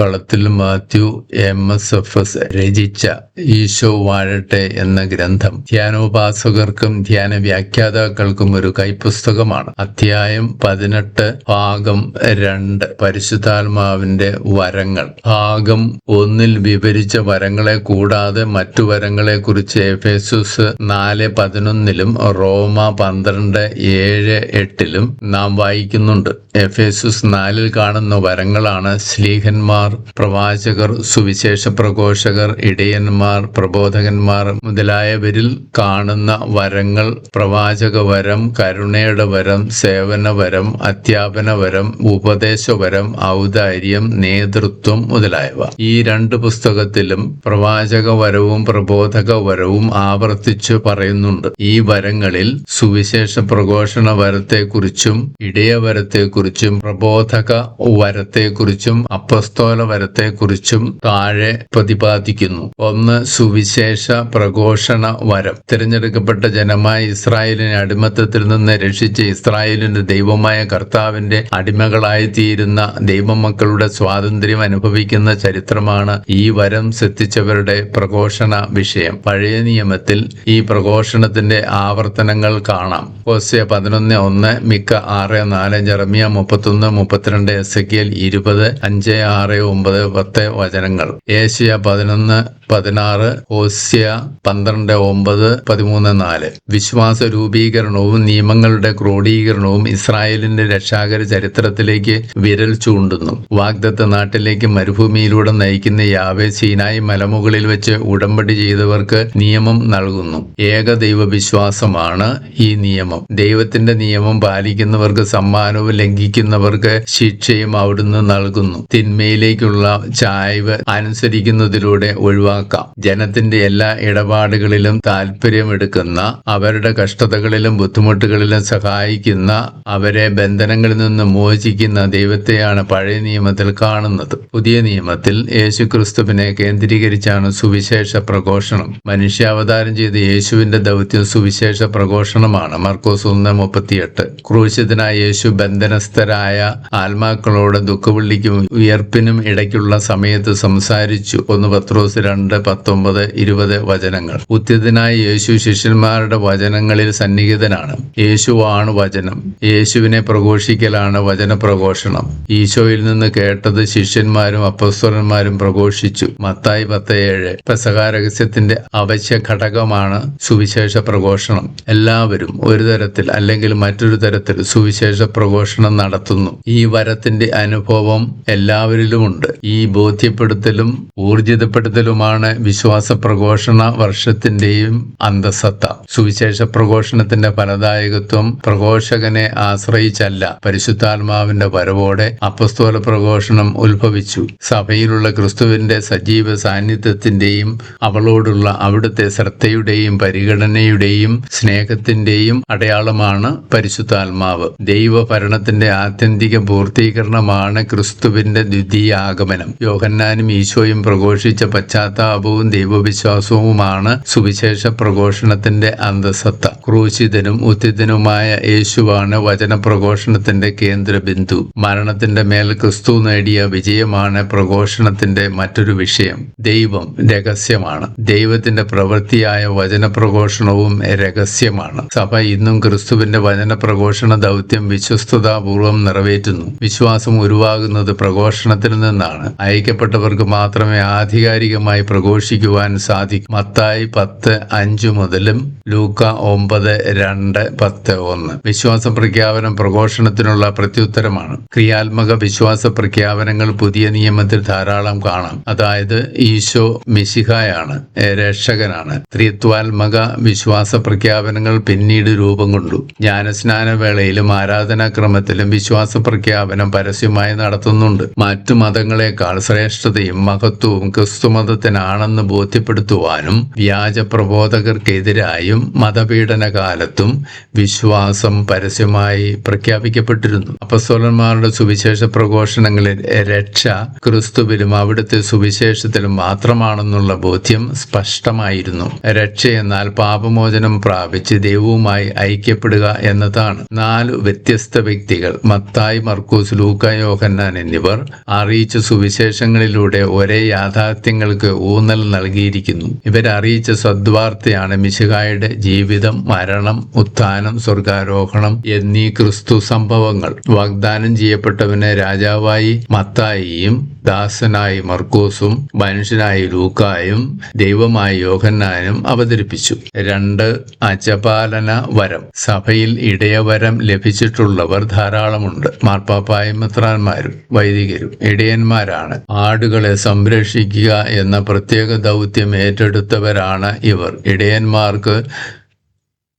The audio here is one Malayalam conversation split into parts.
കളത്തിൽ Mathew M S F S രചിച്ച ഈശോ വാഴട്ടെ എന്ന ഗ്രന്ഥം ധ്യാനോപാസകർക്കും ധ്യാന വ്യാഖ്യാതാക്കൾക്കും ഒരു കൈപ്പുസ്തകമാണ്. അധ്യായം പതിനെട്ട് ഭാഗം രണ്ട് പരിശുദ്ധാത്മാവിന്റെ വരങ്ങൾ. ഭാഗം ഒന്നിൽ വിവരിച്ച വരങ്ങളെ കൂടാതെ മറ്റു വരങ്ങളെ കുറിച്ച് എഫേസുസ് നാല് പതിനൊന്നിലും റോമ പന്ത്രണ്ട് ഏഴ് എട്ടിലും നാം വായിക്കുന്നുണ്ട്. എഫേസുസ് നാലിൽ കാണുന്ന വരങ്ങളാണ് സ്ലീഹന്മാർ പ്രവാചകർ സുവിശേഷ പ്രഘോഷകർ ഇടയന്മാർ പ്രബോധകന്മാർ മുതലായവരിൽ കാണുന്ന വരങ്ങൾ പ്രവാചക വരം കരുണയുടെ വരം സേവന വരം അധ്യാപന വരം ഉപദേശവരം ഔദാര്യം നേതൃത്വം മുതലായവ. ഈ രണ്ട് പുസ്തകത്തിലും പ്രവാചക വരവും പ്രബോധക വരവും ആവർത്തിച്ചു പറയുന്നുണ്ട്. ഈ വരങ്ങളിൽ സുവിശേഷ പ്രഘോഷണ വരത്തെക്കുറിച്ചും ഇടയവരത്തെക്കുറിച്ചും പ്രബോധക വരത്തെക്കുറിച്ചും അപ്പസ്തോല വരത്തെക്കുറിച്ചും താഴെ പ്രതിപാദിക്കുന്നു. ഒന്ന് സുവിശേഷ പ്രഘോഷണ വരം. തിരഞ്ഞെടുക്കപ്പെട്ട ജനമായ ഇസ്രായേലിനെ അടിമത്തത്തിൽ നിന്ന് രക്ഷിച്ച് ഇസ്രായേലിന്റെ ദൈവമായ കർത്താവിന്റെ അടിമകളായി തീരുന്ന ദൈവമക്കളുടെ സ്വാതന്ത്ര്യം അനുഭവിക്കുന്ന ചരിത്രമാണ് ഈ വരം ശ്രദ്ധിച്ചവരുടെ പ്രഘോഷണ വിഷയം. പഴയ നിയമത്തിൽ ഈ പ്രഘോഷണത്തിന്റെ ആവർത്തനങ്ങൾ കാണാം. ഓസ്യ പതിനൊന്ന് ഒന്ന് മിക്ക ആറ് നാല് ജെറമിയ മുപ്പത്തൊന്ന് മുപ്പത്തിരണ്ട് എസ് എ ഇരുപത് അഞ്ച് ആറ് ഒമ്പത് പത്ത് വചനങ്ങൾ. ഏഷ്യ പതിനൊന്ന് പതിനാറ് ഓസ്യ പന്ത്രണ്ട് ഒമ്പത് പതിമൂന്ന് നാല്. വിശ്വാസ രൂപീകരണവും നിയമങ്ങളുടെ ക്രോഡീകരണവും ഇസ്രായേലിന്റെ രക്ഷാകര ചരിത്രത്തിലേക്ക് വിരൽ ചൂണ്ടുന്നു. വാഗ്ദത്ത നാട്ടിലേക്ക് മരുഭൂമിയിലൂടെ നയിക്കുന്ന യാവേ സീനായി മലമുകളിൽ വെച്ച് ഉടമ്പടി ചെയ്തവർക്ക് നിയമം നൽകുന്നു. ഏകദൈവ വിശ്വാസമാണ് ഈ നിയമം. ദൈവത്തിന്റെ നിയമം പാലിക്കുന്നവർക്ക് സമ്മാനവും ലംഘിക്കുന്നവർക്ക് ശിക്ഷയും അവിടുന്ന് നൽകുന്നു. തിന്മയിലേക്കുള്ള ചായ്വ് അനുസരിക്കുന്നതിലൂടെ ഒഴിവാക്കാം. ജനത്തിന്റെ എല്ലാ ഇടപാടുകളിലും താല്പര്യമെടുക്കുന്ന അവരുടെ കഷ്ടതകളിലും ബുദ്ധിമുട്ടുകളിലും സഹായിക്കുന്ന അവരെ ബന്ധനങ്ങളിൽ നിന്ന് മോചിക്കുന്ന ദൈവത്തെയാണ് പഴയ നിയമത്തിൽ കാണുന്നത്. പുതിയ നിയമത്തിൽ യേശുക്രിസ്തുവിനെ കേന്ദ്രീകരിച്ചാണ് സുവിശേഷ പ്രഘോഷണം. മനുഷ്യാവതാരം ചെയ്ത യേശുവിന്റെ ദൗത്യം സുവിശേഷ പ്രഘോഷണമാണ്. മർക്കോസ് ഒന്ന് മുപ്പത്തിയെട്ട്. ക്രൂശിതനായ യേശു ബന്ധനസ്ഥരായ ആത്മാക്കളോട് ദുഃഖവിളിക്കും ഉയർപ്പിനും ഇടയ്ക്കുള്ള സമയത്ത് സംസാരിച്ചു. ഒന്ന് പത്രോസ് രണ്ട് പത്തൊമ്പത് ഇരുപത് വചനങ്ങൾ. ഉത്തിതനായ യേശു ശിഷ്യന്മാരുടെ വചനങ്ങളിൽ സന്നിഹിതനാണ്. യേശുവാണ് വചനം. യേശുവിനെ പ്രഘോഷിക്കലാണ് വചനപ്രഘോഷണം. ഈശോയിൽ നിന്ന് കേട്ടത് ശിഷ്യന്മാരും അപ്പസ്വരന്മാരും പ്രഘോഷിച്ചു. മത്തായി പത്ത് ഏഴ്. പെസക രഹസ്യത്തിന്റെ അവശ്യ ഘടകമാണ് സുവിശേഷ പ്രഘോഷണം. എല്ലാവരും ഒരു തരത്തിൽ അല്ലെങ്കിൽ മറ്റൊരു തരത്തിൽ സുവിശേഷ പ്രഘോഷണം നടത്തുന്നു. ഈ വരത്തിന്റെ അനുഭവം എല്ലാവരിലുമുണ്ട്. ഈ ബോധ്യപ്പെടുത്തലും ഊർജിതപ്പെടുത്തലുമാണ് വിശ്വാസ പ്രഘോഷണ വർഷത്തിന്റെയും അന്തസത്ത. സുവിശേഷ പ്രഘോഷണത്തിന്റെ ഫലദായകത്വം പ്രഘോഷകനെ ആശ്രയിച്ചല്ല. പരിശുദ്ധാത്മാവിന്റെ വരവോടെ അപ്പസ്തോല പ്രഘോഷണം ഉത്ഭവിച്ചു. സഭയിലുള്ള ക്രിസ്തുവിന്റെ സജീവ സാന്നിധ്യത്തിന്റെയും അവളോടുള്ള അവിടുത്തെ ശ്രദ്ധയുടെയും പരിഗണനയുടെയും സ്നേഹത്തിന്റെയും അടയാളമാണ് പരിശുദ്ധാത്മാവ്. ദൈവഭരണത്തിന്റെ ആത്യന്തിക പൂർത്തീകരണമാണ് ക്രിസ്തുവിന്റെ ദ്വിതീയ ആഗമനം. യോഹന്നാനും ഈശോയും പ്രഘോഷിച്ച പശ്ചാത്താപവും ദൈവവിശ്വാസവുമാണ് സുവിശേഷ പ്രഘോഷണത്തിന്റെ അന്തസത്ത. ക്രൂശിതനും ഉത്തിതനുമായ യേശുവാണ് വചന പ്രഘോഷണത്തിന്റെ കേന്ദ്ര ബിന്ദു മരണത്തിന്റെ മേൽ ക്രിസ്തു നേടിയ വിജയമാണ് പ്രഘോഷണത്തിന്റെ മറ്റൊരു വിഷയം. ദൈവം രഹസ്യമാണ്. ദൈവത്തിന്റെ പ്രവൃത്തിയായ വചനപ്രഘോഷണവും രഹസ്യമാണ്. സഭ ഇന്നും ക്രിസ്തുവിന്റെ വചന പ്രഘോഷണ ദൗത്യം വിശ്വസ്തതാപൂർവം നിറവേറ്റുന്നു. വിശ്വാസം ഉരുവാകുന്നത് പ്രഘോഷണത്തിൽ നിന്നാണ് അയക്കപ്പെട്ടവർക്ക് മാത്രമേ ആധികാരികമായി പ്രഘോഷിക്കുവാൻ സാധിക്കൂ. മത്തായി പത്ത് അഞ്ചു മുതലും ലൂക്ക ഒമ്പത് രണ്ട് പത്ത് ഒന്ന്. വിശ്വാസ പ്രഖ്യാപനം പ്രഘോഷണത്തിനുള്ള പ്രത്യുത്തരമാണ്. ക്രിയാത്മക വിശ്വാസ പ്രഖ്യാപനങ്ങൾ പുതിയ നിയമത്തിൽ ധാരാളം കാണാം. അതായത് ഈശോ മിശിഹായാണ് രക്ഷകനാണ്. ത്രിത്വാത്മക വിശ്വാസ പ്രഖ്യാപനങ്ങൾ പിന്നീട് രൂപം കൊണ്ടു. ജ്ഞാനസ്നാന വേളയിലും ആരാധനാക്രമത്തിലും വിശ്വാസ പ്രഖ്യാപനം പരസ്യമായി നടത്തുന്നുണ്ട്. മറ്റു മതങ്ങളെക്കാൾ ശ്രേഷ്ഠതയും മഹത്വവും ക്രിസ്തുമതത്തിനാണെന്ന് ബോധ്യപ്പെടുത്തുവാനും വ്യാജ പ്രബോധകർക്കെതിരായും മതപീഡന കാലത്തും വിശ്വാസം പരസ്യമായി പ്രഖ്യാപിക്കപ്പെട്ടിരുന്നു. അപ്പസ്വലന്മാരുടെ സുവിശേഷ പ്രഘോഷണങ്ങളിൽ രക്ഷ ക്രിസ്തുവിലും അവിടുത്തെ സുവിശേഷത്തിലും മാത്രമാണെന്നുള്ള ബോധ്യം സ്പഷ്ടമായിരുന്നു. രക്ഷ എന്നാൽ പാപമോചനം പ്രാപിച്ച് ദൈവവുമായി ഐക്യപ്പെടുക എന്നതാണ്. നാല് വ്യത്യസ്ത വ്യക്തികൾ മത്തായി മർക്കൂസ് ലൂക്ക യോഹന്നാൻ എന്നിവർ ഇവർ അറിയിച്ച സുവിശേഷങ്ങളിലൂടെ ഒരേ യാഥാർത്ഥ്യങ്ങൾക്ക് ഊന്നൽ നൽകിയിരിക്കുന്നു. ഇവരറിയിച്ച സദ്വാർത്തയാണ് മിശിഹായുടെ ജീവിതം മരണം ഉത്ഥാനം സ്വർഗാരോഹണം എന്നീ ക്രിസ്തു സംഭവങ്ങൾ. വാഗ്ദാനം ചെയ്യപ്പെട്ടവനെ രാജാവായി മത്തായിയും ദാസനായി മർക്കോസും മനുഷ്യനായി ലൂക്കായും ദൈവമായി യോഹന്നാനും അവതരിപ്പിച്ചു. രണ്ട് അജപാലന വരം. സഭയിൽ ഇടയവരം ലഭിച്ചിട്ടുള്ളവർ ധാരാളമുണ്ട്. മാർപ്പാപ്പായും മിത്രാന്മാരും വൈദികരും. ഇടയന്മാരാണ് ആടുകളെ സംരക്ഷിക്കുക എന്ന പ്രത്യേക ദൗത്യം ഏറ്റെടുത്തവരാണ് ഇവർ. ഇടയന്മാർക്ക്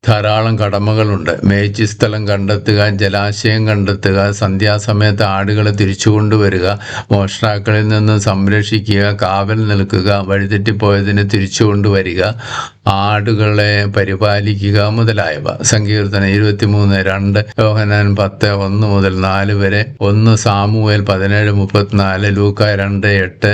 ധാരാളം കടമകളുണ്ട്. മേച്ചി സ്ഥലം കണ്ടെത്തുക ജലാശയം കണ്ടെത്തുക സന്ധ്യാസമയത്ത് ആടുകളെ തിരിച്ചു കൊണ്ടുവരിക മോഷ്ടാക്കളിൽ നിന്ന് സംരക്ഷിക്കുക കാവൽ നിൽക്കുക വഴിതെറ്റിപ്പോയതിനെ തിരിച്ചു കൊണ്ടുവരിക ആടുകളെ പരിപാലിക്കുക മുതലായവ. സങ്കീർത്തനം ഇരുപത്തിമൂന്ന് രണ്ട് യോഹനാൻ പത്ത് ഒന്ന് മുതൽ നാല് വരെ. ഒന്ന് സാമുവേൽ പതിനേഴ് മുപ്പത്തിനാല് ലൂക്ക രണ്ട് എട്ട്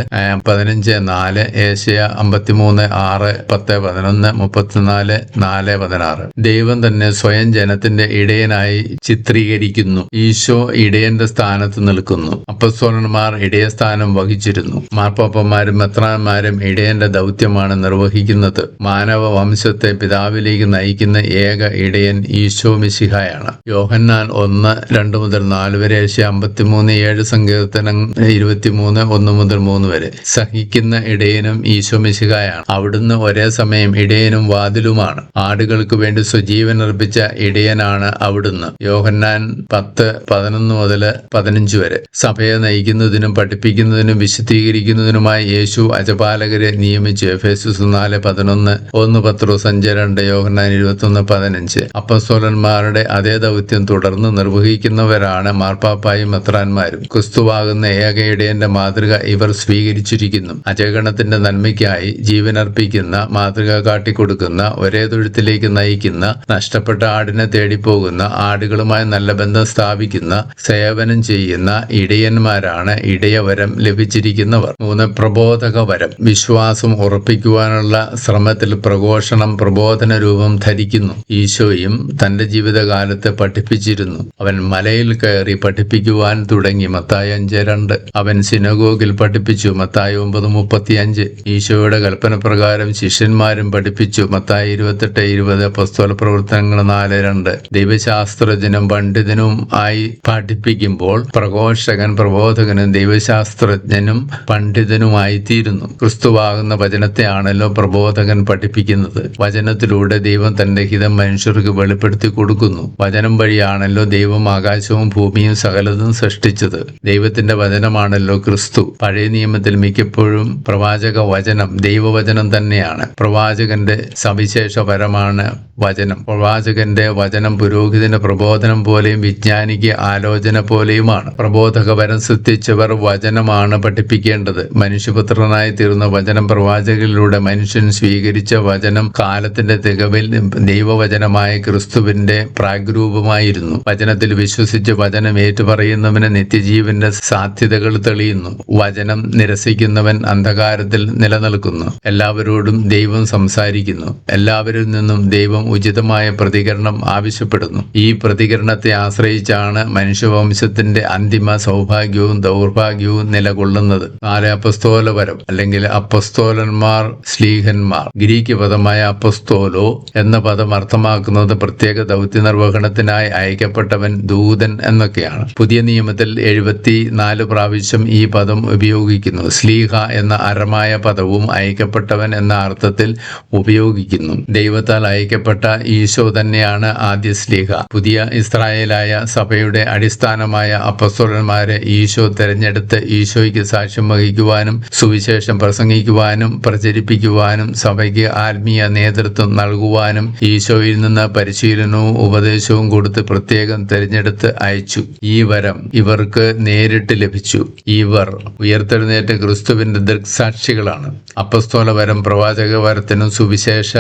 പതിനഞ്ച് നാല് ഏഷ്യ അമ്പത്തിമൂന്ന് ആറ് പത്ത് പതിനൊന്ന് മുപ്പത്തിനാല് നാല് പതിനാറ്. ദൈവം തന്നെ സ്വയം ജനത്തിന്റെ ഇടയനായി ചിത്രീകരിക്കുന്നു. ഈശോ ഇടയന്റെ സ്ഥാനത്ത് നിൽക്കുന്നു. അപ്പസ്തോലന്മാർ ഇടയസ്ഥാനം വഹിച്ചിരുന്നു. മാർപ്പാപ്പന്മാരും മെത്രാന്മാരും ഇടയന്റെ ദൗത്യമാണ് നിർവഹിക്കുന്നത്. മാനവ വംശത്തെ പിതാവിലേക്ക് നയിക്കുന്ന ഏക ഇടയൻ ഈശോ മിശിഹായാണ്. യോഹന്നാൻ ഒന്ന് രണ്ട് മുതൽ നാല് വരെ ഏഷ്യ അമ്പത്തിമൂന്ന് ഏഴ് സങ്കീർത്തനം ഇരുപത്തിമൂന്ന് ഒന്ന് മുതൽ മൂന്ന് വരെ. സഹിക്കുന്ന ഇടയനും ഈശോ മിശിഹായാണ്. അവിടുന്ന് ഒരേ സമയം ഇടയനും വാതിലുമാണ്. ആടുകൾക്ക് വേണ്ടി സ്വജീവൻ അർപ്പിച്ച ഇടയനാണ് അവിടുന്ന്. യോഹന്നാൻ പത്ത് പതിനൊന്ന് മുതൽ പതിനഞ്ച് വരെ. സഭയെ നയിക്കുന്നതിനും പഠിപ്പിക്കുന്നതിനും വിശദീകരിക്കുന്നതിനുമായി യേശു അജപാലകരെ നിയമിച്ചു. എഫേസുസ് നാല് പതിനൊന്ന് ഒന്ന് പത്രോസ് അഞ്ച് രണ്ട് യോഹന്നാൻ ഇരുപത്തൊന്ന് പതിനഞ്ച്. അപ്പസ്തോലന്മാരുടെ അതേ ദൗത്യം തുടർന്ന് നിർവഹിക്കുന്നവരാണ് മാർപ്പാപ്പായും മെത്രാന്മാരും. ക്രിസ്തുവാകുന്ന ഏക ഇടയന്റെ മാതൃക ഇവർ സ്വീകരിച്ചിരിക്കുന്നു. അജഗണത്തിന്റെ നന്മയ്ക്കായി ജീവനർപ്പിക്കുന്ന മാതൃക കാട്ടിക്കൊടുക്കുന്ന ഒരേ തൊഴുത്തിലേക്ക് നയിക്കുന്ന നഷ്ടപ്പെട്ട ആടിനെ തേടിപ്പോകുന്ന ആടുകളുമായി നല്ല ബന്ധം സ്ഥാപിക്കുന്ന സേവനം ചെയ്യുന്ന ഇടയന്മാരാണ് ഇടയവരം ലഭിച്ചിരിക്കുന്നവർ. മൂന്ന് പ്രബോധക വരം വിശ്വാസം ഉറപ്പിക്കുവാനുള്ള ശ്രമത്തിൽ പ്രഘോഷണം പ്രബോധന രൂപം ധരിക്കുന്നു. ഈശോയും തന്റെ ജീവിതകാലത്ത് പഠിപ്പിച്ചിരുന്നു. അവൻ മലയിൽ കയറി പഠിപ്പിക്കുവാൻ തുടങ്ങി. മത്തായി അഞ്ച് രണ്ട്. അവൻ സിനഗോഗിൽ പഠിപ്പിച്ചു. മത്തായി ഒമ്പത് മുപ്പത്തി അഞ്ച് ഈശോയുടെ കൽപ്പന പ്രകാരം ശിഷ്യന്മാരും പഠിപ്പിച്ചു. മത്തായി ഇരുപത്തെട്ട് ഇരുപത് പുസ്തക പ്രവർത്തനങ്ങൾ നാല് രണ്ട്. ദൈവശാസ്ത്രജ്ഞനും പണ്ഡിതനും ആയി പഠിപ്പിക്കുമ്പോൾ പ്രഘോഷകൻ പ്രബോധകനും ദൈവശാസ്ത്രജ്ഞനും പണ്ഡിതനുമായി തീരുന്നു. ക്രിസ്തുവാകുന്ന വചനത്തെയാണല്ലോ പ്രബോധകൻ പഠിപ്പിക്കുന്നത്. വചനത്തിലൂടെ ദൈവം തന്റെ ഹിതം മനുഷ്യർക്ക് വെളിപ്പെടുത്തി കൊടുക്കുന്നു. വചനം വഴിയാണല്ലോ ദൈവം ആകാശവും ഭൂമിയും സകലതും സൃഷ്ടിച്ചത്. ദൈവത്തിന്റെ വചനമാണല്ലോ ക്രിസ്തു. പഴയ നിയമത്തിൽ മിക്കപ്പോഴും പ്രവാചക വചനം ദൈവവചനം തന്നെയാണ്. പ്രവാചകന്റെ സവിശേഷപരമാണ് വചനം. പ്രവാചകന്റെ വചനം പുരോഹിതന്റെ പ്രബോധനം പോലെയും വിജ്ഞാനിക്ക് ആലോചന പോലെയുമാണ്. പ്രബോധക വരം സൃഷ്ടിച്ചവർ വചനമാണ് പഠിപ്പിക്കേണ്ടത്. മനുഷ്യപുത്രനായി തീർന്ന വചനം പ്രവാചകരിലൂടെ മനുഷ്യൻ സ്വീകരിച്ച വചനം കാലത്തിന്റെ തികവിൽ ദൈവവചനമായ ക്രിസ്തുവിന്റെ പ്രാഗ്രൂപമായിരുന്നു. വചനത്തിൽ വിശ്വസിച്ച് വചനം ഏറ്റുപറയുന്നവന് നിത്യജീവന്റെ സാധ്യതകൾ തെളിയുന്നു. വചനം നിരസിക്കുന്നവൻ അന്ധകാരത്തിൽ നിലനിൽക്കുന്നു. എല്ലാവരോടും ദൈവം സംസാരിക്കുന്നു. എല്ലാവരിൽ നിന്നും ദൈവം ഉചിതമായ പ്രതികരണം ആവശ്യപ്പെടുന്നു. ഈ പ്രതികരണത്തെ ആശ്രയിച്ചാണ് മനുഷ്യവംശത്തിന്റെ അന്തിമ സൗഭാഗ്യവും ദൗർഭാഗ്യവും നിലകൊള്ളുന്നത്. നാല് അപ്പസ്തോലപരം അല്ലെങ്കിൽ അപ്പസ്തോലന്മാർ സ്ലീഹന്മാർ ഗ്രീക്ക് പദമായ അപ്പസ്തോലോ എന്ന പദം അർത്ഥമാക്കുന്നത് പ്രത്യേക ദൗത്യ നിർവഹണത്തിനായി അയക്കപ്പെട്ടവൻ ദൂതൻ എന്നൊക്കെയാണ്. പുതിയ നിയമത്തിൽ എഴുപത്തി നാല് പ്രാവശ്യം ഈ പദം ഉപയോഗിക്കുന്നു. സ്ലീഹ എന്ന അരമായ പദവും അയക്കപ്പെട്ടവൻ എന്ന അർത്ഥത്തിൽ ഉപയോഗിക്കുന്നു. ദൈവത്താൽ അയക്കപ്പെട്ട ഈശോ തന്നെയാണ് ആദ്യ സ്ലീഹ പുതിയ ഇസ്രായേലായ സഭയുടെ അടിസ്ഥാനമായ അപ്പസ്വരന്മാരെ ഈശോ തെരഞ്ഞെടുത്ത് ഈശോയ്ക്ക് സാക്ഷ്യം വഹിക്കുവാനും സുവിശേഷം പ്രസംഗിക്കുവാനും പ്രചരിപ്പിക്കുവാനും സഭയ്ക്ക് ആത്മീയ നേതൃത്വം നൽകുവാനും ഈശോയിൽ നിന്ന് പരിശീലനവും ഉപദേശവും കൊടുത്ത് പ്രത്യേകം തെരഞ്ഞെടുത്ത് അയച്ചു. ഈ വരം ഇവർക്ക് നേരിട്ട് ലഭിച്ചു. ഇവർ ഉയർത്തെഴുന്നേറ്റ ക്രിസ്തുവിന്റെ ദൃക്സാക്ഷികളാണ്. അപ്പസ്തോല വരം പ്രവാചക വരത്തിനും സുവിശേഷ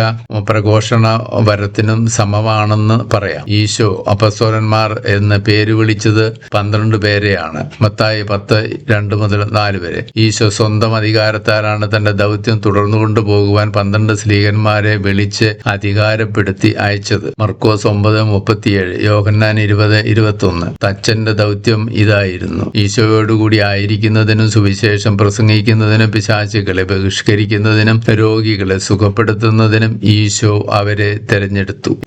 പ്രഘോഷണ വരത്തിനും സമമാണെന്ന് പറയാം. ഈശോ അപസ്വരന്മാർ എന്ന് പേര് വിളിച്ചത് പന്ത്രണ്ട് പേരെയാണ്. മത്തായി പത്ത് രണ്ട് മുതൽ നാല് വരെ. ഈശോ സ്വന്തം അധികാരത്താലാണ് തന്റെ ദൗത്യം തുടർന്നു കൊണ്ടുപോകുവാൻ പന്ത്രണ്ട് സ്ത്രീകന്മാരെ വിളിച്ച് അധികാരപ്പെടുത്തി അയച്ചത്. മർക്കോസ് ഒമ്പത് മുപ്പത്തിയേഴ് യോഹന്നാൻ ഇരുപത് ഇരുപത്തൊന്ന്. തച്ചന്റെ ദൗത്യം ഇതായിരുന്നു. ഈശോയോടുകൂടി ആയിരിക്കുന്നതിനും സുവിശേഷം പ്രസംഗിക്കുന്നതിനും പിശാചികളെ ബഹിഷ്കരിക്കുന്നതിനും രോഗികളെ സുഖപ്പെടുത്തുന്നതിനും ഈശോ അവരെ തെരഞ്ഞെടുത്തു.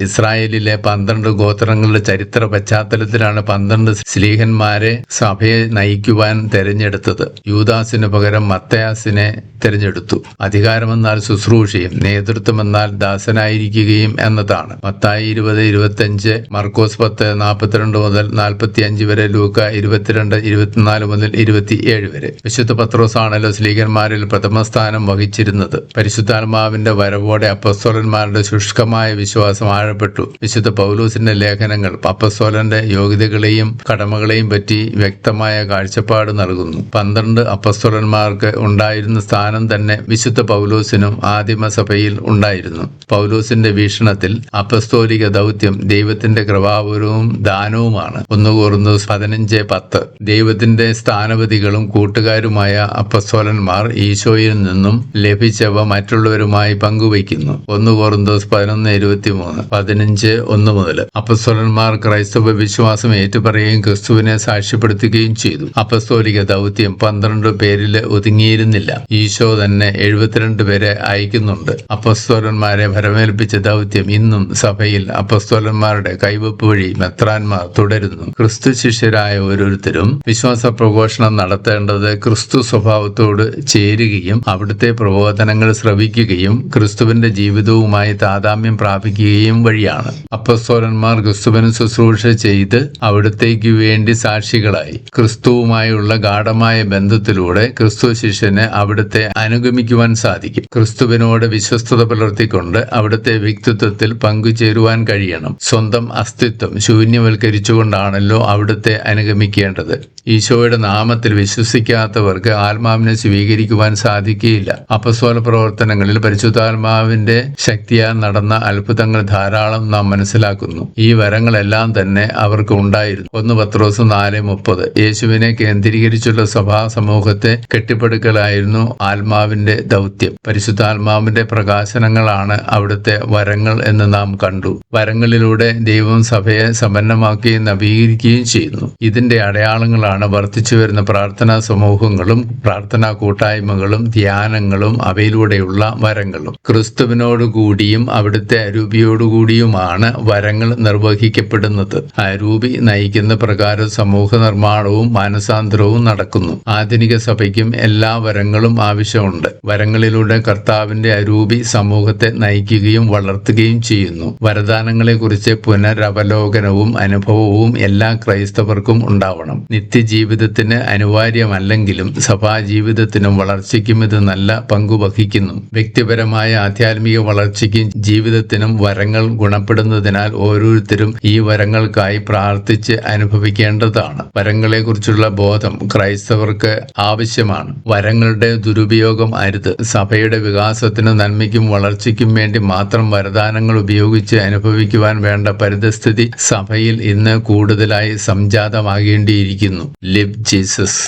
ഇസ്രായേലിലെ പന്ത്രണ്ട് ഗോത്രങ്ങളുടെ ചരിത്ര പശ്ചാത്തലത്തിലാണ് പന്ത്രണ്ട് സ്ലീഹന്മാരെ സഭയെ നയിക്കുവാൻ തെരഞ്ഞെടുത്തത്. യൂദാസിന് പകരം മത്തയാസിനെ തെരഞ്ഞെടുത്തു. അധികാരമെന്നാൽ ശുശ്രൂഷയും നേതൃത്വമെന്നാൽ ദാസനായിരിക്കുകയും എന്നതാണ്. മത്തായി ഇരുപത് ഇരുപത്തഞ്ച് മർക്കോസ് പത്ത് നാൽപ്പത്തിരണ്ട് മുതൽ നാൽപ്പത്തി അഞ്ച് വരെ ലൂക്ക ഇരുപത്തിരണ്ട് ഇരുപത്തിനാല് മുതൽ ഇരുപത്തിയേഴ് വരെ. വിശുദ്ധ പത്രോസാണല്ലോ സ്ലീഗന്മാരിൽ പ്രഥമ സ്ഥാനം വഹിച്ചിരുന്നത്. പരിശുദ്ധാത്മാവിന്റെ വരവോടെ അപ്പസ്തോലന്മാരുടെ ശുഷ്കമായ വിശ്വാസം ആഴപ്പെട്ടു വിശുദ്ധ പൗലൂസിന്റെ ലേഖനങ്ങൾ അപ്പസ്തോലന്റെ യോഗ്യതകളെയും കടമകളെയും പറ്റി വ്യക്തമായ കാഴ്ചപ്പാട് നൽകുന്നു. പന്ത്രണ്ട് അപ്പസ്തോലന്മാർക്ക് ഉണ്ടായിരുന്ന സ്ഥാനം തന്നെ വിശുദ്ധ പൗലൂസിനും ആദിമസഭയിൽ ഉണ്ടായിരുന്നു. പൗലൂസിന്റെ വീക്ഷണത്തിൽ അപ്പസ്തോലിക ദൗത്യം ദൈവത്തിന്റെ കൃപാപൂരവും ദാനവുമാണ്. ഒന്ന് കോർന്നൂസ് പതിനഞ്ച് പത്ത്. ദൈവത്തിന്റെ സ്ഥാനപതികളും കൂട്ടുകാരുമായ അപ്പസ്തോലന്മാർ ഈശോയിൽ നിന്നും ലഭിച്ചവ മറ്റുള്ളവരുമായി പങ്കുവയ്ക്കുന്നു. ഒന്ന് കോർന്തോസ് പതിനൊന്ന് ഇരുപത്തി മൂന്ന് പതിനഞ്ച് ഒന്ന് മുതൽ അപ്പസ്തോലന്മാർ ക്രൈസ്തവ വിശ്വാസം ഏറ്റുപറയുകയും ക്രിസ്തുവിനെ സാക്ഷ്യപ്പെടുത്തുകയും ചെയ്തു. അപ്പസ്തോലിക ദൗത്യം പന്ത്രണ്ട് പേരിൽ ഒതുങ്ങിയിരുന്നില്ല. ഈശോ തന്നെ എഴുപത്തിരണ്ട് പേരെ അയക്കുന്നുണ്ട്. അപ്പസ്തോലന്മാരെ ഭരമേൽപ്പിച്ച ദൗത്യം ഇന്നും സഭയിൽ അപ്പസ്തോലന്മാരുടെ കൈവപ്പ് വഴി മെത്രാന്മാർ തുടരുന്നു. ക്രിസ്തു ശിഷ്യരായ ഓരോരുത്തരും വിശ്വാസ പ്രഘോഷണം നടത്തേണ്ടത് ക്രിസ്തു സ്വഭാവത്തോട് ചേരുകയും അവിടുത്തെ പ്രബോധനങ്ങൾ ശ്രവിക്കുകയും ക്രിസ്തുവിന്റെ ജീവിതവുമായി താതാമ്യം പ്രാപിക്കുകയും വഴിയാണ്. അപ്പസ്തോലന്മാർ ക്രിസ്തുവിന് ശുശ്രൂഷ ചെയ്ത് അവിടത്തേക്ക് വേണ്ടി സാക്ഷികളായി. ക്രിസ്തുവുമായുള്ള ഗാഠമായ ബന്ധത്തിലൂടെ ക്രിസ്തു ശിഷ്യന് അവിടുത്തെ അനുഗമിക്കുവാൻ സാധിക്കും. ക്രിസ്തുവിനോട് വിശ്വസ്തത പുലർത്തിക്കൊണ്ട് അവിടുത്തെ വ്യക്തിത്വത്തിൽ പങ്കുചേരുവാൻ കഴിയണം. സ്വന്തം അസ്തിത്വം ശൂന്യവൽക്കരിച്ചുകൊണ്ടാണല്ലോ അവിടുത്തെ അനുഗമിക്കേണ്ടത്. ഈശോയുടെ നാമത്തിൽ വിശ്വസിക്കാത്തവർക്ക് ആത്മാവിനെ സ്വീകരിക്കുവാൻ സാധിക്കുകയില്ല. അപസ്വല പ്രവർത്തനങ്ങളിൽ പരിശുദ്ധാത്മാവിന്റെ ശക്തിയാൽ നടന്ന അത്ഭുതങ്ങൾ ധാരാളം നാം മനസ്സിലാക്കുന്നു. ഈ വരങ്ങളെല്ലാം തന്നെ അവർക്ക് ഉണ്ടായിരുന്നു. ഒന്ന് പത്രോസ് നാല് മുപ്പത്. യേശുവിനെ കേന്ദ്രീകരിച്ചുള്ള സഭാ സമൂഹത്തെ കെട്ടിപ്പടുക്കലായിരുന്നു ആത്മാവിന്റെ ദൗത്യം. പരിശുദ്ധാത്മാവിന്റെ പ്രകാശനങ്ങളാണ് അവിടുത്തെ വരങ്ങൾ എന്ന് നാം കണ്ടു. വരങ്ങളിലൂടെ ദൈവം സഭയെ സമ്പന്നമാക്കുകയും നവീകരിക്കുകയും ചെയ്യുന്നു. ഇതിന്റെ അടയാളങ്ങളാണ് വർദ്ധിച്ചു വരുന്ന പ്രാർത്ഥനാ സമൂഹങ്ങളും പ്രാർത്ഥനാ കൂട്ടായ്മകളും ധ്യാനങ്ങളും അവയിലൂടെയുള്ള വരങ്ങളും. ക്രിസ്തുവിനോടുകൂടിയും അവിടുത്തെ അരൂപിയോടുകൂടിയുമാണ് വരങ്ങൾ നിർവഹിക്കപ്പെടുന്നത്. അരൂപി നയിക്കുന്ന പ്രകാരം സമൂഹ നിർമ്മാണവും മാനസാന്തരവും നടക്കുന്നു. ആധുനിക സഭയ്ക്കും എല്ലാ വരങ്ങളും ആവശ്യമുണ്ട്. വരങ്ങളിലൂടെ കർത്താവിന്റെ അരൂപി സമൂഹത്തെ നയിക്കുകയും വളർത്തുകയും ചെയ്യുന്നു. വരദാനങ്ങളെക്കുറിച്ച് പുനരവലോകനവും അനുഭവവും എല്ലാ ക്രൈസ്തവർക്കും ഉണ്ടാവണം. നിത്യജീവിതത്തിന് അനിവാര്യമല്ലെങ്കിലും സഭാ ജീവിതത്തിനും വളർച്ചയ്ക്കും ഇത് നല്ല പങ്കുവഹിക്കുന്നു വ്യക്തിപരമായ ആധ്യാത്മിക വളർച്ചയ്ക്കും ജീവിതത്തിനും വരങ്ങൾ ഗുണപ്പെടുന്നതിനാൽ ഓരോരുത്തരും ഈ വരങ്ങൾക്കായി പ്രാർത്ഥിച്ച് അനുഭവിക്കേണ്ടതാണ്. വരങ്ങളെക്കുറിച്ചുള്ള ബോധം ക്രൈസ്തവർക്ക് ആവശ്യമാണ്. വരങ്ങളുടെ ദുരുപയോഗം അരുത്. സഭയുടെ വികാസത്തിനും നന്മയ്ക്കും വളർച്ചയ്ക്കും വേണ്ടി മാത്രം വരദാനങ്ങൾ ഉപയോഗിച്ച് അനുഭവിക്കുവാൻ വേണ്ട പരിതസ്ഥിതി സഭയിൽ ഇന്ന് കൂടുതലായി സംജാതമാകേണ്ടിയിരിക്കുന്നു. Live Jesus